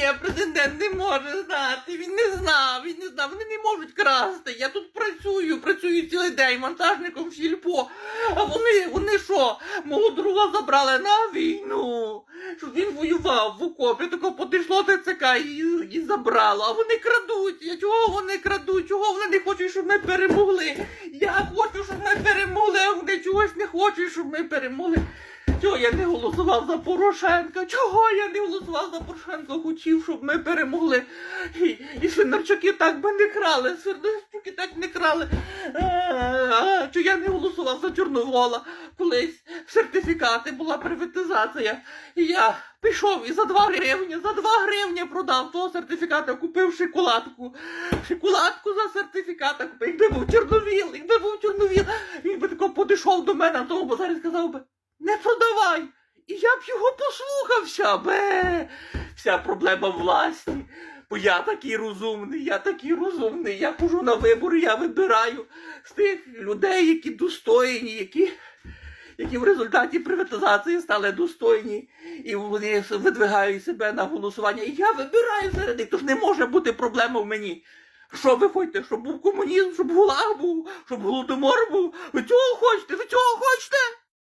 ні, президент не може знати. Він не знав, він не знав. Вони не можуть красти. Я тут працюю, працюю цілий день монтажником в сільпо. А вони, вони що, мого друга забрали на війну, щоб він воював в окопі. Тако підійшло ТЦК і, і забрало. А вони крадуть. Я чого вони крадуть? Чого вони не хочуть, щоб ми перемогли? Я хочу, щоб ми перемогли, а вони чогось не хочуть, щоб ми перемогли. Чого я не голосував за Порошенка? Чого я не голосував за Порошенка? Хотів, щоб ми перемогли. І, і Свинарчуки так би не крали, Свинарчуки так не крали. А, а, я не голосував за Чорновола? Колись сертифікати була приватизація. І я пішов і за 2 гривні, за 2 гривні продав того сертифіката, купив шоколадку. Шоколадку за сертифіката купив. Якби був Чорновіл, якби був Чорновіл, він би тако підійшов до мене на тому базарі і сказав би, не продавай. І я б його послухався, бе. Вся проблема власті. Бо я такий розумний, я такий розумний. Я хожу на вибори, я вибираю з тих людей, які достойні, які, які в результаті приватизації стали достойні, і вони видвигають себе на голосування. І я вибираю серед них. Тож не може бути проблема в мені. Що ви хочете, щоб був комунізм, щоб гулаг був, щоб голодомор був? Ви цього хочете? Ви цього хочете?